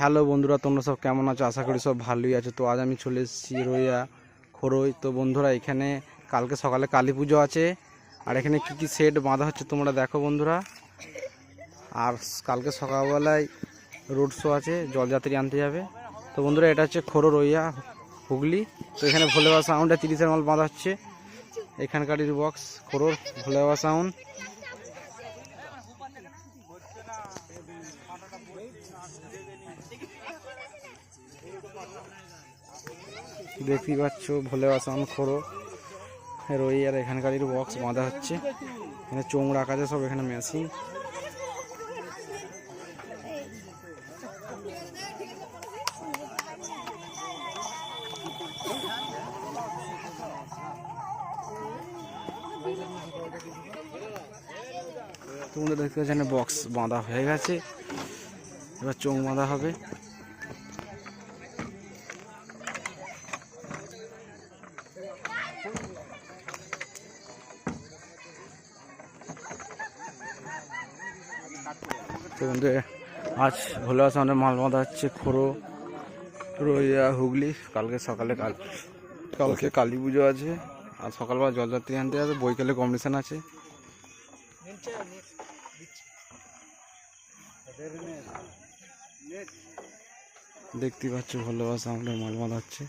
Hello বন্ধুরা, তোমরা সব কেমন আছো? আশা করি সব ভালোই আছো। তো আজ আমি চলে এসেছি রইয়া খরই। তো বন্ধুরা, এখানে কালকে সকালে কালী পুজো আছে। আর এখানে কি কি সেট বাঁধা হচ্ছে তোমরা দেখো বন্ধুরা। আর কালকে সকালবেলায় রোড শো আছে, জলযাত্রী আনতে যাবে। তো বন্ধুরা, এটা হচ্ছে খোরো রইয়া হুগলি। তো এখানে ভোলে বাবা সাউন্ডে তিরিশের মাল বাঁধা হচ্ছে। এখানকার বক্স খোরোর ভোলে বাবা সাউন্ড দেখতেই পাচ্ছ, ভোলে আসাম খোড়ো রই আর এখানকার বক্স বাঁধা হচ্ছে। এখানে চোং রাখা আছে সব এখানে মেশিন। তোমরা দেখতে পাচ্ছ বক্স বাঁধা হয়ে গেছে। এবার চোং বাঁধা হবে। বন্ধু আজ ভোলা সামনে মাল বাঁধা হচ্ছে খোরো রইয়া হুগলি। কালকে সকালে কাল, কালকে কালী পুজো আছে, আর সকালবেলা জলযাত্রী আনতে যাবে বৈকালে কম্পিটিশান আছে। দেখতে পাচ্ছ ভালোবাসা সামনে মাল বাঁধা হচ্ছে।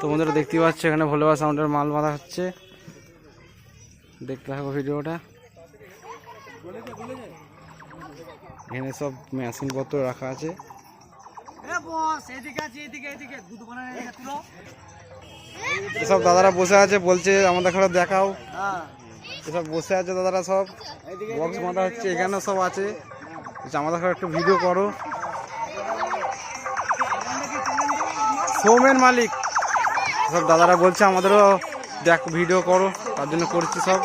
তো বন্ধুরা দেখতে পাচ্ছ, এখানে ভোলেবা সাউন্ডের মাল বাঁধা হচ্ছে। দেখতে থাকো ভিডিওটা। এখানে সব মেশিন পত্র রাখা আছে। সব দাদারা বসে আছে, বলছে আমাদের ঘরে দেখাও। সব বসে আছে দাদারা সব। বক্স বাঁধা হচ্ছে, এখানে সব আছে। আমাদের ঘরে একটু ভিডিও করো। সৌমেন মালিক। সব দাদারা বলছে, আমাদেরও দেখ ভিডিও করো, তার জন্য করছি সব।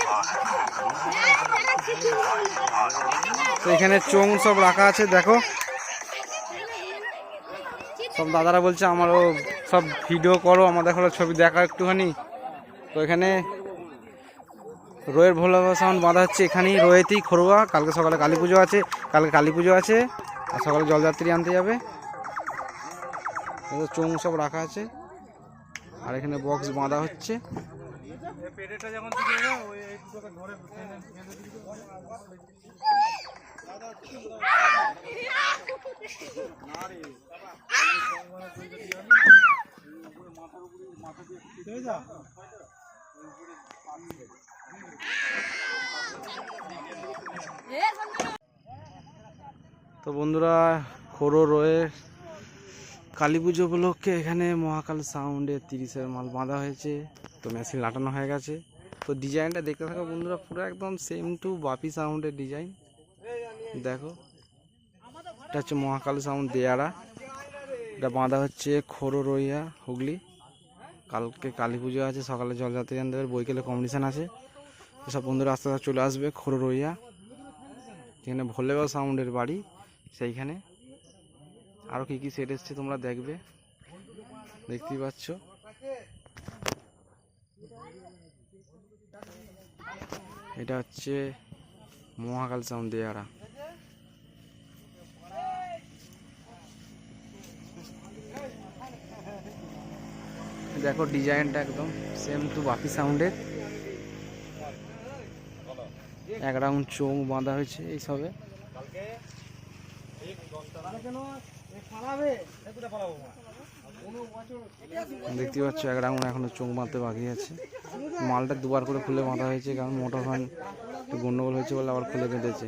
তো এখানে চোং সব রাখা আছে, দেখো। সব দাদারা বলছে, আমারও সব ভিডিও করো, আমাদের ঘরে ছবি দেখা একটুখানি। তো এখানে রয়ের ভোলা সাউন্ড বাঁধা হচ্ছে এখানেই, রয়েতেই খরুয়া কালকে সকালে কালী পুজো আছে, কালকে কালী পুজো আছে, আর সকালে জলযাত্রী আনতে যাবে। চোং সব রাখা আছে, আর এখানে বক্স বাঁধা হচ্ছে। তো বন্ধুরা, খোরো রয়ে কালী পুজো উপলক্ষে এখানে মহাকাল সাউন্ডে তিরিশের মাল বাঁধা হয়েছে। তো মেশিন লাটানো হয়ে গেছে। তো ডিজাইনটা দেখতে থাকো বন্ধুরা, পুরো একদম সেম টু বাপি সাউন্ডের ডিজাইন দেখো, এটা হচ্ছে মহাকাল সাউন্ড দেয়ারা। এটা বাঁধা হচ্ছে খোরো রইয়া হুগলি। কালকে কালী পুজো আছে, সকালে জলযাত্রী আনতে হবে বৈকালে কম্পিটিশান আছে। সব বন্ধুরা আস্তে আস্তে চলে আসবে খোরো রইয়া এখানে ভোলেবা সাউন্ডের বাড়ি, সেইখানে। আরও কী কী সেট এসছে তোমরা দেখবে। দেখতেই পাচ্ছ। এটা হচ্ছে মহাকাল সাউন্ড দেয়ারা। দেখো ডিজাইনটা একদম সেম টু বাপি সাউন্ডের এক রাউন্ড চোখ বাঁধা হয়েছে এইসবে দেখতে পাচ্ছ, এক রাউন্ড এখনও চোখ বাঁধতে বাকি আছে। মালটা দুবার করে খুলে বাঁধা হয়েছে, কারণ মোটর একটু গন্ডগোল হয়েছে বলে আবার খুলে কেটেছে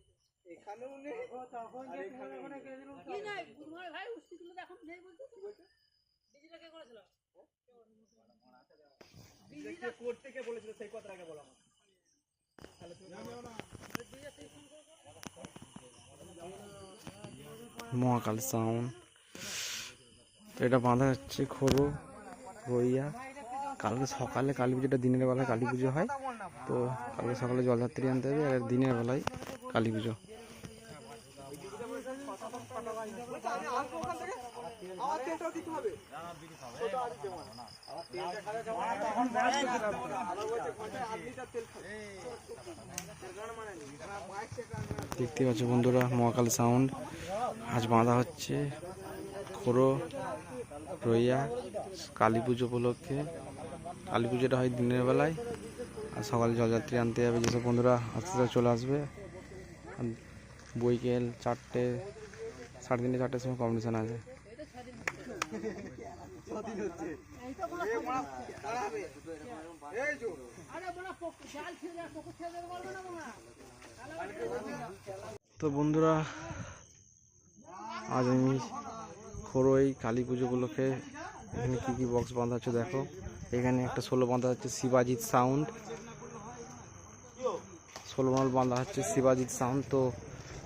মহাকাল সাউন্ডের নতুন তিরিশ দেয়ারা কি নাই তোমার ভাই উস্তি তুলে এখন নেই বলতে কি বলছে? ডিজিটা কে করেছিল? মহাকাল সাউন্ড। তো এটা বাঁধা হচ্ছে খোরো রইয়া। কালকে সকালে কালী পুজোটা দিনের বেলায় কালী পুজো হয়। তো কালকে সকালে জলযাত্রী আনতে হবে আর দিনের বেলায় কালী পুজো। দেখতে পাচ্ছ বন্ধুরা মহাকাল সাউন্ড। আজ বাঁধা হচ্ছে খোরো রইয়া কালী পুজো উপলক্ষে। কালী পুজোটা হয় দিনের বেলায় আর সকালে জলযাত্রী আনতে যাবে। যেসব বন্ধুরা আস্তে আস্তে চলে আসবে। আর বৈকেল চারটে সাড়ে তিনটে চারটের সময় কম্পিটিশান আছে। বাবা তো বন্ধুরা, আজ আমি খোরই কালী পুজো উপলক্ষে এখানে কী কী বক্স বাঁধা হচ্ছে দেখো। এখানে একটা ষোলো বাঁধা হচ্ছে শিবাজিৎ সাউন্ড ষোলো মাল বাঁধা হচ্ছে শিবাজিৎ সাউন্ড তো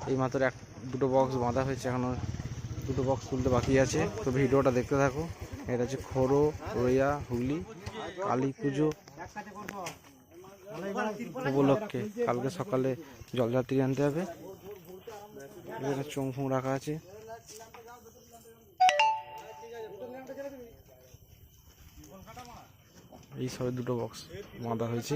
এই মাত্র এক, দুটো বক্স বাঁধা হয়েছে এখনও দুটো বক্স তুলতে বাকি আছে। তো ভিডিওটা দেখতে থাকো। এটা হচ্ছে খোরো রইয়া হুগলি, কালী পুজো উপলক্ষে। কালকে সকালে জলযাত্রী আনতে হবে। চোং ফোং রাখা আছে। এই সবে দুটো বক্স বাঁধা হয়েছে।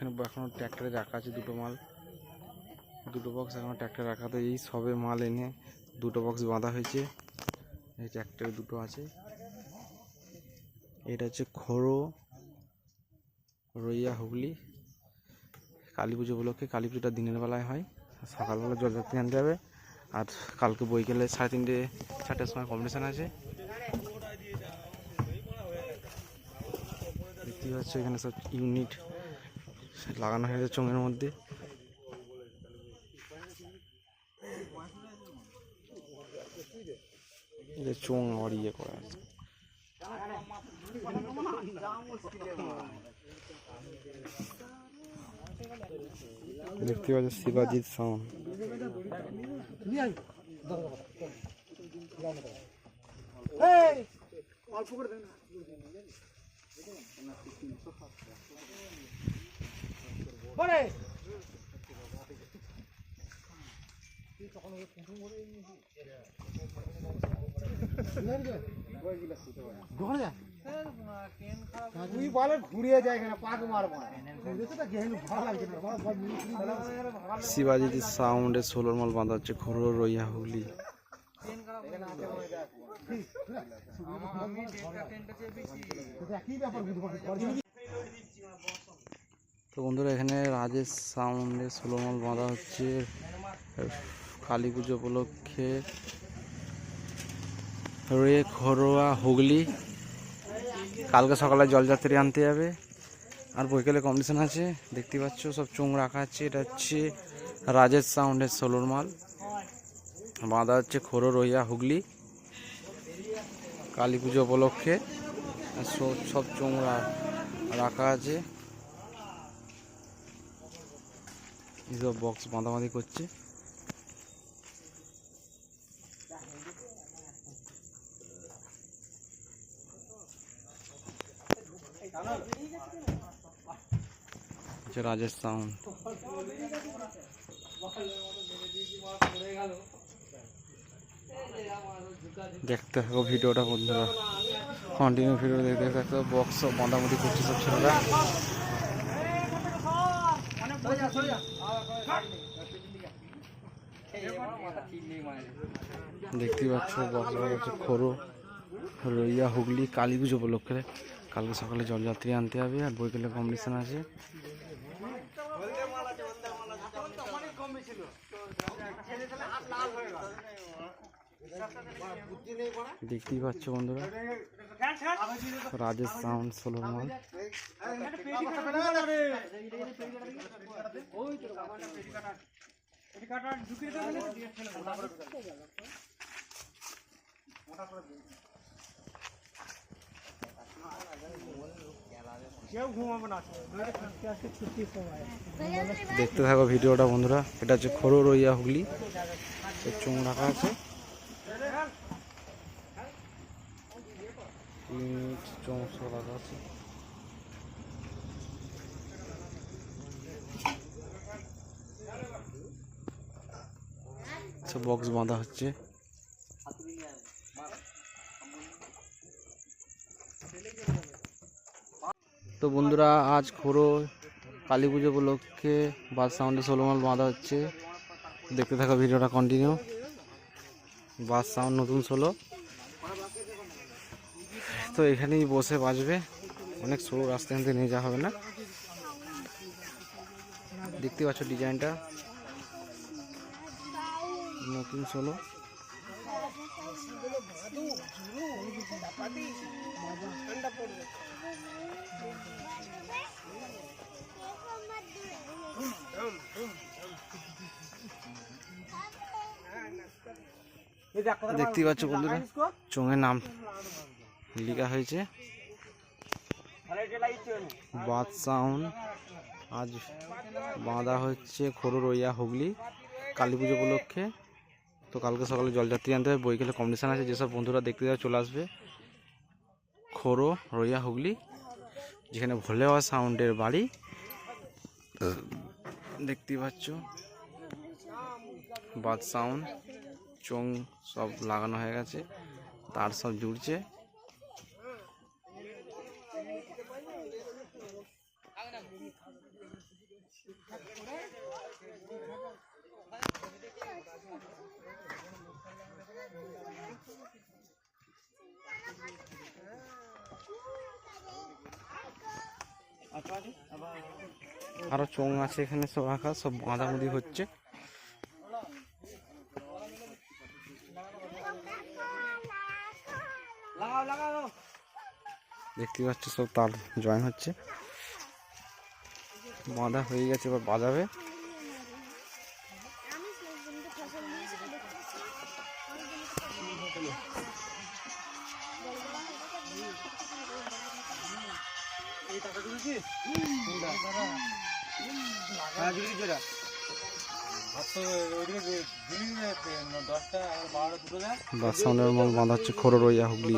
এখানে এখনও ট্র্যাক্টরে রাখা আছে দুটো মাল। দুটো বক্স এখনও ট্র্যাক্টরে রাখা তো এই সবে মাল এনে দুটো বক্স বাঁধা হয়েছে। এই ট্র্যাক্টরে দুটো আছে। এটা হচ্ছে খোড়ো রইয়া হুগলি। কালী পুজো উপলক্ষে কালী পুজোটা দিনের বেলায় হয়। সকালবেলা জলযাত্রী আনতে হবে আর কালকে বৈকালে সাড়ে তিনটে, চারটের সময় কম্পিটিশান আছে। দেখতেই পাচ্ছ এখানে সব ইউনিট লাগানো হয়েছে চোঙের মধ্যে। এটা চোঙ আবার ইয়ে করা আছে। দেখতে পাচ্ছ শিবাজিৎ সাউন্ড তুই বলে ঘুরিয়ে যায় এখানে পাক মারবো সাউন্ডে ষোলোর মাল বাঁধা হচ্ছে খোরো রইয়া হুগলি। একই ব্যাপার কিন্তু? তো বন্ধুরা, এখানে রাজেশ সাউন্ডে ষোলো মাল বাঁধা হচ্ছে। কালী পুজো উপলক্ষে রে খরোয়া হুগলি। কালকে সকালে জলযাত্রী আনতে যাবে। আর বৈকালে কম্পিটিশন আছে, দেখতে পাচ্ছ, সব চোং রাখা আছে। এটা হচ্ছে রাজেশ সাউন্ডের ষোলোর মাল। বাঁধা হচ্ছে খোরো রইয়া হুগলি। কালী পুজো উপলক্ষে সব চোং রাখা আছে। এইসব বক্স বাঁধাবাঁধি করছে। সাউন্ড দেখতে থাকো ভিডিওটা বন্ধুরা। কন্টিনিউ ভিডিও দেখতে থাকো। বক্স বাঁধাবাঁধি করছে সব ছেলেরা। দেখতে পাচ্ছ বর্ষা হচ্ছে খোরো রইয়া হুগলি কালী পুজো উপলক্ষে। কালকে সকালে জলযাত্রী আনতে হবে আর বৈকালে কম্পিটিশন আছে। দেখতেই পাচ্ছ বন্ধুরা। রাজেশ সাউন্ড ষোলোর মাল। দেখতে থাকো ভিডিওটা বন্ধুরা। এটা হচ্ছে খড়ো রইয়া হুগলি। এর রাখা আছে। চোঙ সব রাখা আছে বক্স বাঁধা হচ্ছে তো বন্ধুরা, আজ খোড়ো কালী পুজো উপলক্ষে বাস সাউন্ডে ষোলো মাল বাঁধা হচ্ছে। দেখতে থাকো ভিডিওটা কন্টিনিউ বাস সাউন্ড নতুন ষোলো। তো এখানেই বসে বাজবে। অনেক সরু রাস্তা এখান নিয়ে যাওয়া হবে না। দেখতে পাচ্ছ ডিজাইনটা। নতুন ষোলো দেখতেই পাচ্ছ বন্ধুরা, চোঙের নাম। লেখা হয়েছে। বাদ সাউন্ড। আজ বাঁধা হচ্ছে খোরো রইয়া হুগলি, কালী পুজো উপলক্ষে। তো কালকে সকালে জলযাত্রী আনতে হবে বইকেলে কম্পিটিশান আছে, যেসব বন্ধুরা দেখতে যাওয়া চলে আসবে। খোরো রইয়া হুগলি, যেখানে ভোলেওয়া সাউন্ডের বাড়ি। দেখতে পাচ্ছ, বাদ সাউন্ড চোং সব লাগানো হয়ে গেছে, তার সব জুড়ছে। আরও চোং আছে এখানে, সব রাখা সব বাঁধামুদি হচ্ছে। দেখতে পাচ্ছ সব তার জয়েন হচ্ছে। বাঁধা হয়ে গেছে, এবার বাজাবে। বাস সাউন্ডের মাল বাঁধা হচ্ছে হুগলি।